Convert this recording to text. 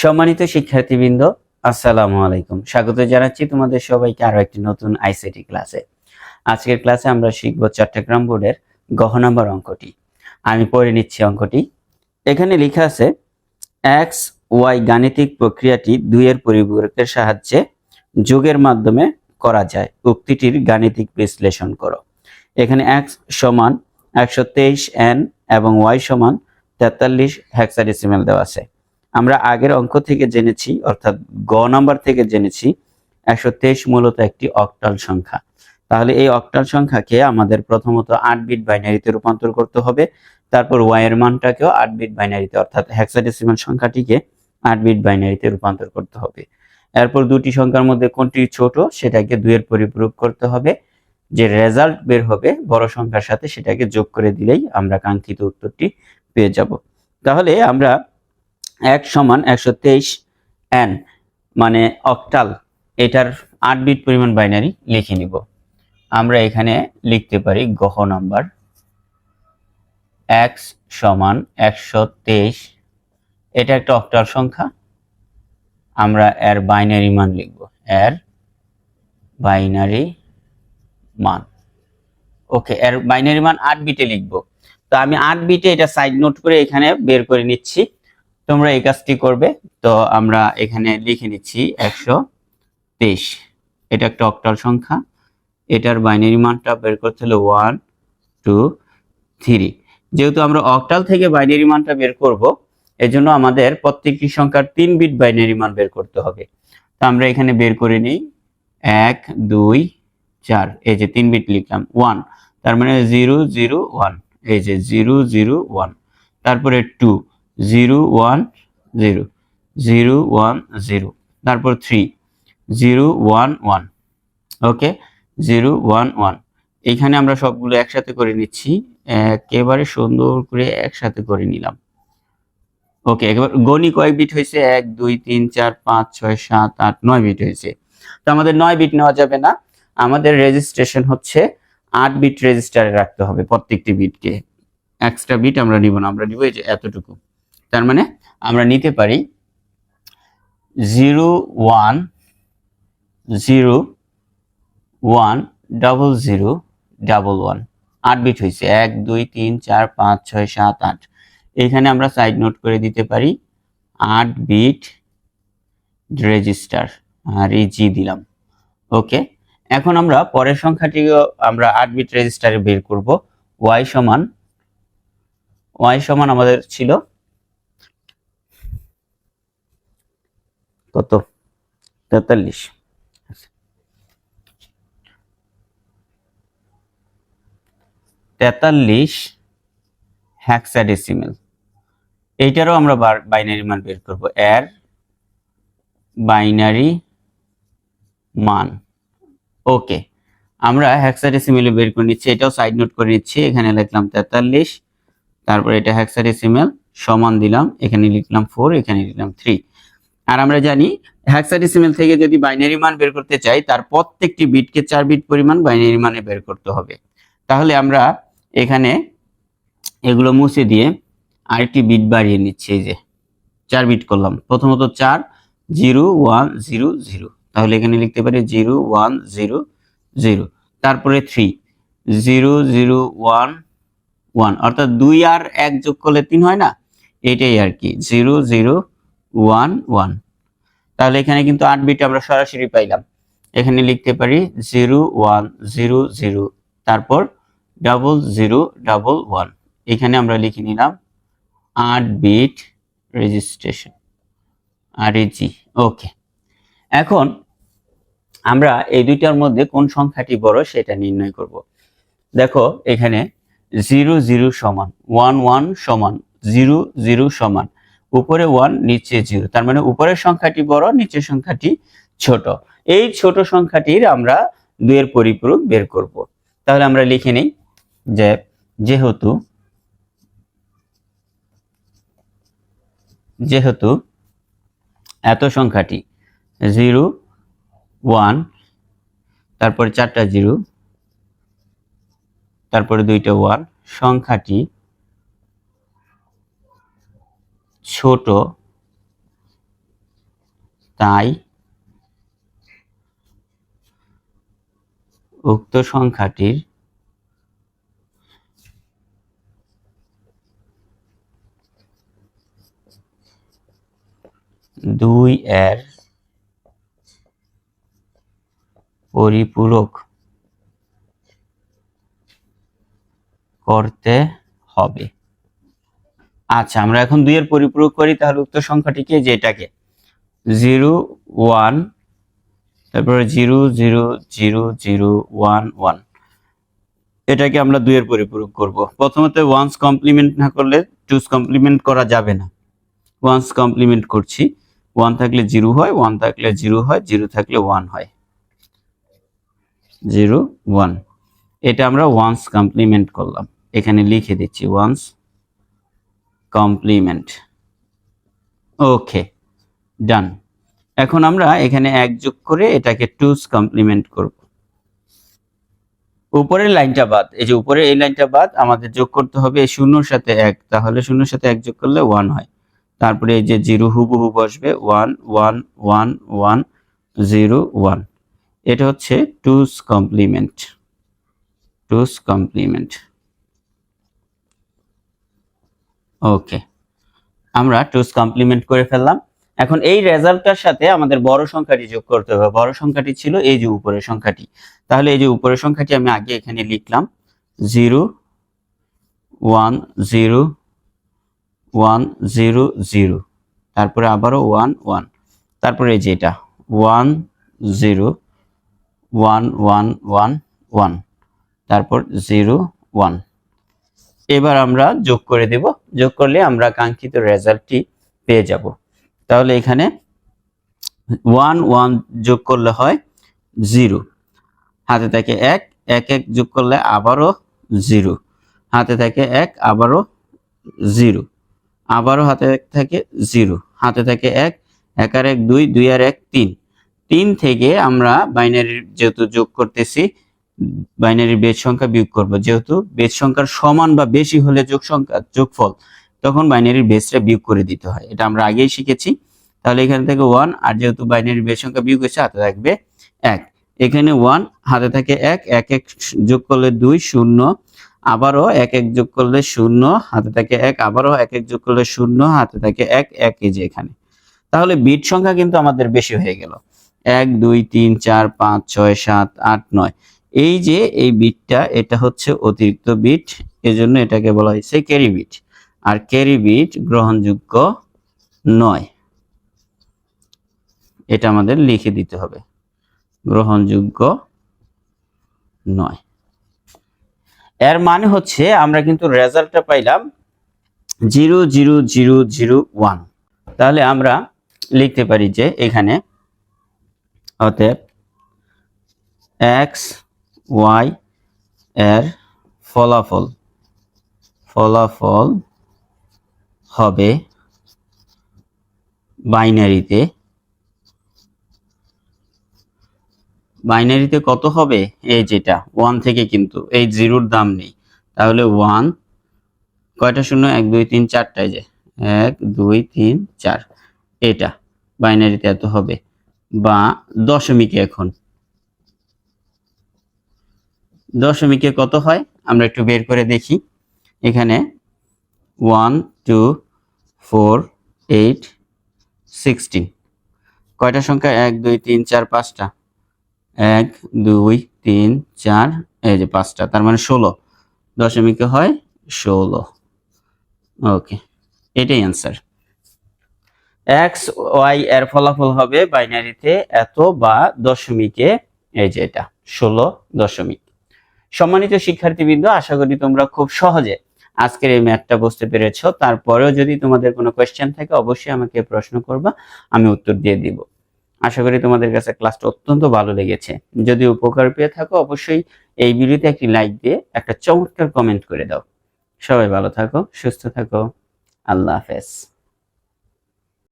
সম্মানিত শিক্ষার্থীবৃন্দ, আসসালামু আলাইকুম। স্বাগত জানাচ্ছি তোমাদের সবাইকে আরও একটি নতুন আইসিটি ক্লাসে। আজকের ক্লাসে আমরা শিখব চট্টগ্রাম বোর্ডের গহ নম্বর অঙ্কটি। আমি পড়ে নিচ্ছি অঙ্কটি। এখানে লেখা আছে এক্স ওয়াই গাণিতিক প্রক্রিয়াটি দুইয়ের পরিপূরকের সাহায্যে যোগের মাধ্যমে করা যায়। উক্তিটির গাণিতিক বিশ্লেষণ করো। এখানে এক্স সমান একশো তেইশ এন এবং ওয়াই সমান তেতাল্লিশ হেক্সাডেসিমেল দেওয়া আছে। আমরা আগের অঙ্ক থেকে জেনেছি, অর্থাৎ গ নাম্বার থেকে জেনেছি, একশো তেইশ মূলত একটি অক্টাল সংখ্যা। তাহলে এই অক্টাল সংখ্যাকে আমাদের প্রথমত আট বিট বাইনারিতে রূপান্তর করতে হবে, তারপর ওয়াই এর মানটাকেও আট বিট বাইনারিতে অর্থাৎ হেক্সাডেসিমাল সংখ্যাটিকে আট বিট বাইনারিতে রূপান্তর করতে হবে। এরপর দুটি সংখ্যার মধ্যে কোনটি ছোট সেটাকে দুইয়ের পরিপূরক করতে হবে। যে রেজাল্ট বের হবে বড় সংখ্যার সাথে সেটাকে যোগ করে দিলেই আমরা কাঙ্ক্ষিত উত্তরটি পেয়ে যাব। তাহলে আমরা এক সমান একশো তেইশ এন মানে অক্টাল, এটার আট বিট পরিমাণ বাইনারি লিখে নিব। আমরা এখানে লিখতে পারি গহ নাম্বার এক্স সমান একশো তেইশ। এটা একটা অক্টাল সংখ্যা। আমরা এর বাইনারি মান লিখব। এর বাইনারি মান। ওকে, এর বাইনারি মান আট বিটে লিখব। তো আমি আট বিটে এটা সাইড নোট করে এখানে বের করে নিচ্ছি। তোমরা এই কাজটি করবে। তো আমরা এখানে লিখে নিচ্ছি একশো তেইশ। এটা একটা অক্টাল সংখ্যা। এটার বাইনারি মানটা বের করতে হলে ওয়ান, টু, থ্রি। যেহেতু আমরা অক্টাল থেকে বাইনারি মানটা বের করব, এজন্য আমাদের প্রত্যেকটি সংখ্যার তিন বিট বাইনারি মান বের করতে হবে। তো আমরা এখানে বের করে নিই। এক, দুই, চার। এই যে তিন বিট লিখলাম, ওয়ান। তার মানে জিরো জিরো, ওয়ান। এই যে জিরো জিরো, ওয়ান। তারপরে two. Zero one zero. Zero one zero. তারপর three. Zero one one. Okay? Zero one one. এইখানে আমরা সবগুলো একসাথে করে নিচ্ছি। একেবারে সুন্দর করে একসাথে করে নিলাম। ওকে, একেবারে গণি কয়েক বিট হয়েছে? এক, দুই, তিন, চার, পাঁচ, ছয়, সাত, আট, নয় বিট হয়েছে। তো আমাদের নয় বিট নেওয়া যাবে না। আমাদের রেজিস্ট্রেশন হচ্ছে আট বিট রেজিস্টারে রাখতে হবে প্রত্যেকটি বিটকে। এক্সট্রা বিট আমরা নিব না। আমরা নিব এই যে এতটুকু। তার মানে আমরা নিতে পারি zero one zero one double zero double one. আট বিট হয়েছে। এক, দুই, তিন, চার, পাঁচ, ছয়, সাত, আট। এখানে আমরা সাইড নোট করে দিতে পারি। আট বিট রেজিস্টার। আর এই জি দিলাম। ওকে। এখন আমরা পরের সংখ্যাটিও আমরা আট বিট রেজিস্টারে বের করব। ওয়াই সমান ওয়াই সমান আমাদের ছিল কত? তেতাল্লিশ। তেতাল্লিশ হ্যাক্সাডেসিমেল এইটারও আমরা বাইনারি মান বের করব। এর বাইনারি মান। ওকে, আমরা হ্যাক্সাডেসিমেলে বের করে নিচ্ছি। এটাও সাইড নোট করে নিচ্ছি। এখানে লিখলাম তেতাল্লিশ, তারপর এটা হ্যাক্সাডেসিমেল সমান দিলাম, এখানে লিখলাম ফোর এখানে লিখলাম থ্রি আর আমরা জানি হ্যাক্সাডেসিমেল থেকে যদি বাইনারি মান বের করতে চাই, তার প্রত্যেকটি বিটকে চার বিট পরিমাণ বাইনারি মানে বের করতে হবে। তাহলে আমরা এখানে এগুলো মুছে দিয়ে আরেকটি বিট বাড়িয়ে নিচ্ছি যে চার বিট করলাম। প্রথমত চার, জিরো, ওয়ান, জিরো জিরো। তাহলে এখানে লিখতে পারি জিরো, ওয়ান, জিরো জিরো। তারপরে three, zero zero, one one. অর্থাৎ দুই আর এক যোগ করলে তিন হয় না? এটাই আর কি, জিরো জিরো ওয়ান ওয়ান। তাহলে এখানে কিন্তু আট বিট আমরা সরাসরি পাইলাম। এখানে লিখতে পারি জিরো, ওয়ান, জিরো জিরো। তারপর ডাবল জিরো, ডাবল ওয়ান। এখানে আমরা লিখে নিলাম আট বিট রেজিস্ট্রেশন আর জি, ওকে। এখন আমরা এই দুইটার মধ্যে কোন সংখ্যাটি বড় সেটা নির্ণয় করব। দেখো, এখানে জিরো জিরো সমান, ওয়ান ওয়ান সমান, জিরো জিরো সমান। উপরে ওয়ান নিচে জিরো তার মানে উপরের সংখ্যাটি বড়, নিচের সংখ্যাটি ছোট। এই ছোট সংখ্যাটির আমরা দুইয়ের পরিপূরক বের করব। তাহলে আমরা লিখে নিই যে, যেহেতু যেহেতু এত সংখ্যাটি জিরো ওয়ান তারপরে চারটা জিরো তারপরে দুইটা ওয়ান সংখ্যাটি ছোট তাই উক্ত সংখ্যাটির দুই এর পরিপূরক করতে হবে। আচ্ছা আমরা এখন দুইয়ের পরিপূরক করি, তাহলে উক্ত সংখ্যাটিকে যে এটাকে। জিরো, ওয়ান, তারপরে zero zero zero zero, one one. এটাকে আমরা দুইয়ের পরিপূরক করব। প্রথমত ওয়ান্স কমপ্লিমেন্ট না করলে টুস কমপ্লিমেন্ট করা যাবে না। ওয়ান্স কমপ্লিমেন্ট করছি। ওয়ান থাকলে জিরো হয়, ওয়ান থাকলে জিরো হয়, জিরো থাকলে ওয়ান হয়। Zero, one. এটা আমরা ওয়ান্স কমপ্লিমেন্ট করলাম। এখানে লিখে দিচ্ছি ওয়ান্স কমপ্লিমেন্ট ওকে ডান এখন আমরা এখানে এক যোগ করে এটাকে টুস কমপ্লিমেন্ট করব। উপরের লাইনটা বাদ, এই যে উপরে এই লাইনটা বাদ আমাদের যোগ করতে হবে শূন্যর সাথে এক, তাহলে শূন্যর সাথে এক যোগ করলে ওয়ান হয়। তারপরে এই যে জিরো হুবহু বসবে one one one one zero one এটা হচ্ছে টুস কমপ্লিমেন্ট টুস কমপ্লিমেন্ট ওকে আমরা টুস কমপ্লিমেন্ট করে ফেললাম। এখন এই রেজাল্টটার সাথে আমাদের বড় সংখ্যাটি যোগ করতে হবে। বড় সংখ্যাটি ছিল এই যে উপরের সংখ্যাটি। তাহলে এই যে উপরের সংখ্যাটি আমি আগে এখানে লিখলাম। Zero one zero one zero zero তারপরে আবারও ওয়ান ওয়ান তারপরে এই যে এটা। One zero one one one one তারপর জিরো ওয়ান এবার আমরা যোগ করে দেব। যোগ করলে আমরা কাঙ্ক্ষিত রেজাল্টটি পেয়ে যাব। তাহলে এখানে ওয়ান ওয়ান যোগ করলে হয় জিরো। হাতে থাকে এক এক এক যোগ করলে আবারও জিরো। হাতে থাকে এক, আবারও জিরো। আবারও হাতে থাকে জিরো। হাতে থাকে এক এক আর এক দুই দুই আর এক তিন। তিন থেকে আমরা বাইনারির যেহেতু যোগ করতেছি বাইনারির বেজ সংখ্যা বিয়োগ করব। যেহেতু বেজ সংখ্যার সমান বা বেশি হলে যোগ সংখ্যা, যোগফল, তখন বাইনারির বেজটা বিয়োগ করে দিতে হয়। এটা আমরা আগেই শিখেছি। তাহলে এখান থেকে ওয়ান, আর যেহেতু বাইনারির বেজ সংখ্যা বিয়োগ হয়েছে, হাতে থাকবে এক। এখানে ওয়ান, হাতে থাকে এক এক এক যোগ করলে দুই, শূন্য, আবারও এক এক যোগ করলে শূন্য, হাতে থাকে এক, আবারও এক এক যোগ করলে শূন্য, হাতে থাকে এক এক যে এখানে। তাহলে বিট সংখ্যা কিন্তু আমাদের বেশি হয়ে গেল। এক, দুই, তিন, চার, পাঁচ, ছয়, সাত, আট, নয়। এই যে এই বিটটা, এটা হচ্ছে অতিরিক্ত বিট, এজন্য এটাকে বলা হয়েছে ক্যারি বিট। আর ক্যারি বিট গ্রহণযোগ্য নয়। এটা আমাদের লিখে দিতে হবে। গ্রহণযোগ্য নয়। এর মানে হচ্ছে আমরা কিন্তু রেজাল্টটা পাইলাম zero zero zero zero one. তাহলে আমরা লিখতে পারি যে এখানে অতএব এক্স ওয়াই এর ফলাফল ফলাফল হবে বাইনারিতে। বাইনারিতে কত হবে? এই যেটা, ওয়ান থেকে কিন্তু এই জিরোর দাম নেই। তাহলে ওয়ান, কয়টা শূন্য? এক, দুই, তিন চারটায় যে। এক, দুই, তিন, চার। এটা বাইনারিতে এত হবে বা দশমিকে এখন। দশমিকে কত হয়? আমরা একটু বের করে দেখি। এখানে one, two, four, eight, sixteen. কয়টা সংখ্যা? এক, দুই, তিন, চার, পাঁচটা। এক, দুই, তিন, চার, এই যে পাঁচটা, তার মানে ষোলো। দশমিকে হয় ষোলো। ওকে, এটাই অ্যান্সার এক্স ওয়াই এর ফলাফল হবে বাইনারিতে এত বা দশমিকে, এই যে এটা, ষোলো দশমিক। সম্মানিত শিক্ষার্থীবৃন্দ, আশা করি তোমরা খুব সহজে আজকের এই ম্যাথটা বুঝতে পেরেছ। তারপরেও যদি তোমাদের কোনো কোয়েশ্চেন থাকে, অবশ্যই আমাকে প্রশ্ন করবা, আমি উত্তর দিয়ে দিব। আশা করি তোমাদের কাছে ক্লাসটা অত্যন্ত ভালো লেগেছে। যদি উপকার পেয়ে থাকো, অবশ্যই এই ভিডিওতে একটি লাইক দিয়ে একটা চমৎকার কমেন্ট করে দাও। সবাই ভালো থাকো, সুস্থ থাকো। আল্লাহ হাফেজ।